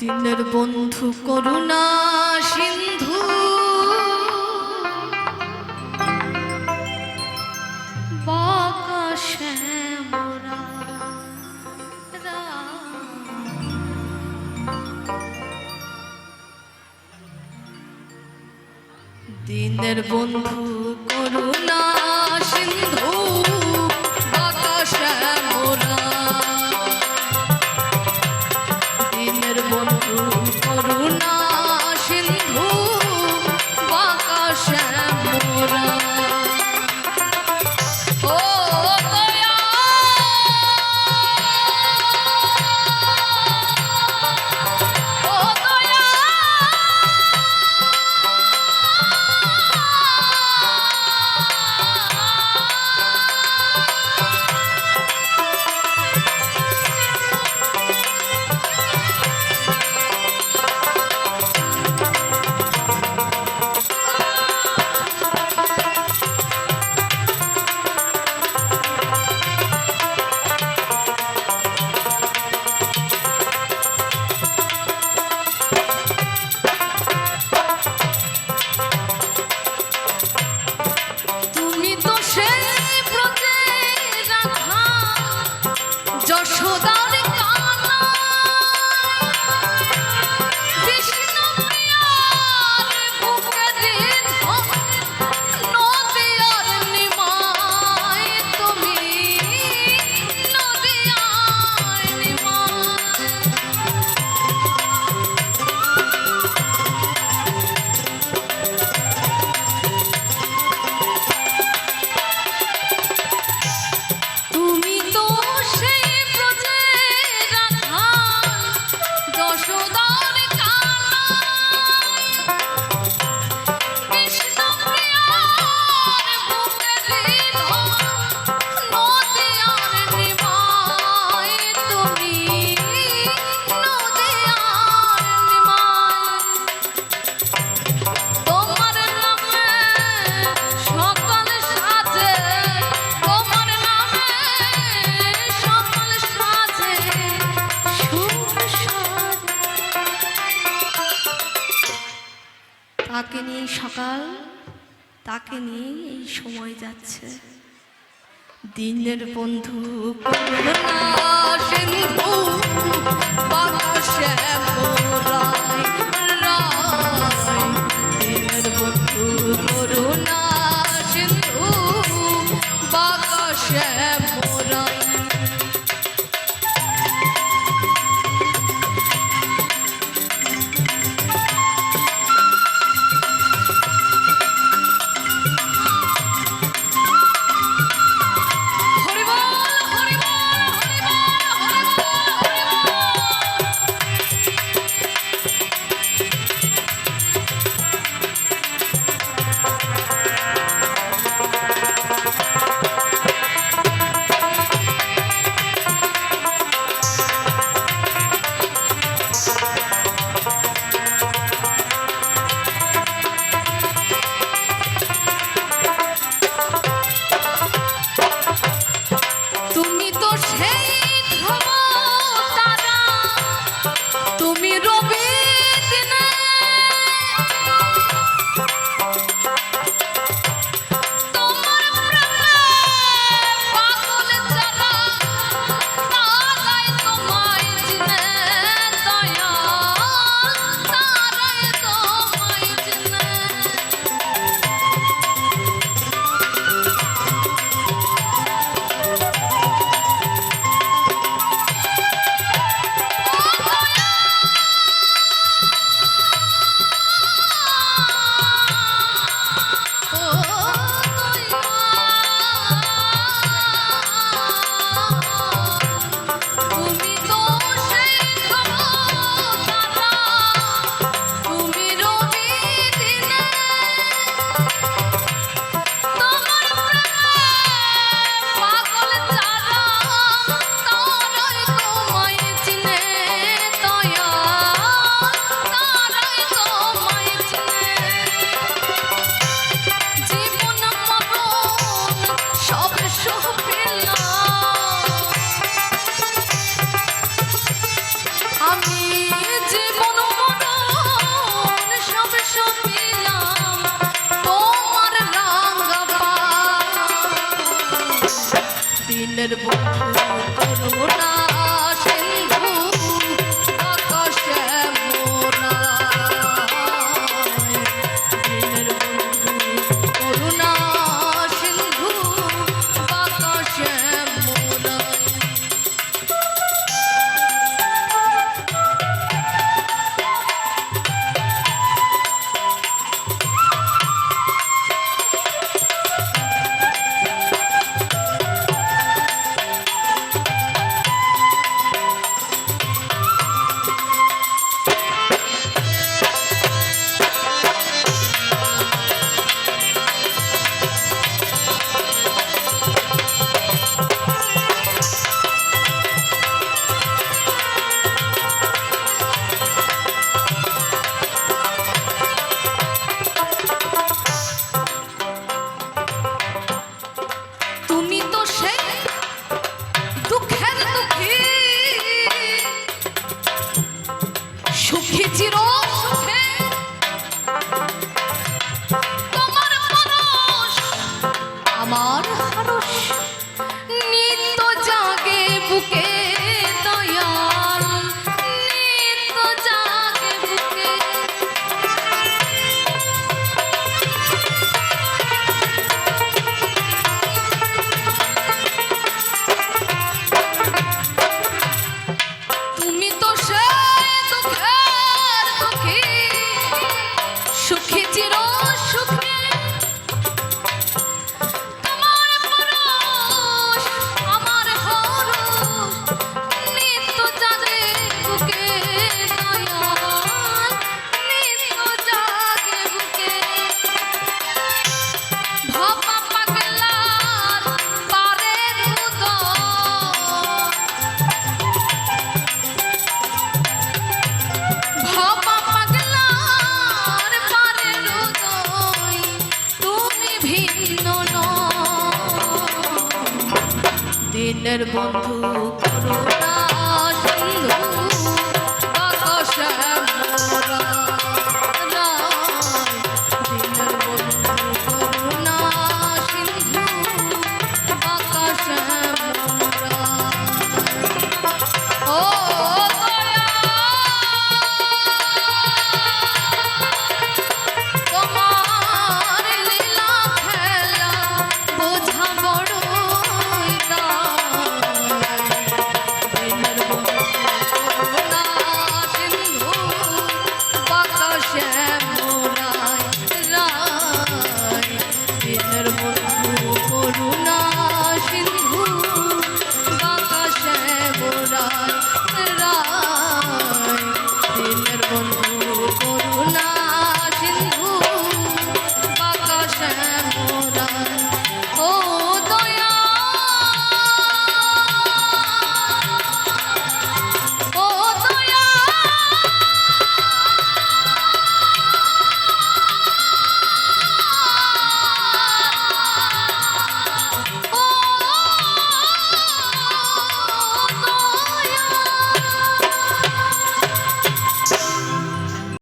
দিনের বন্ধু করুণা সিন্ধু। দিনের বন্ধু তাকে নিয়েই সকাল তাকে নিয়ে এই সময় যাচ্ছে। দিনের বন্ধু সিন্ধু বাবা দিনের বন্ধু করুণা সুখী চির ভিন্ন। দিনের বন্ধু করুণা সিন্ধু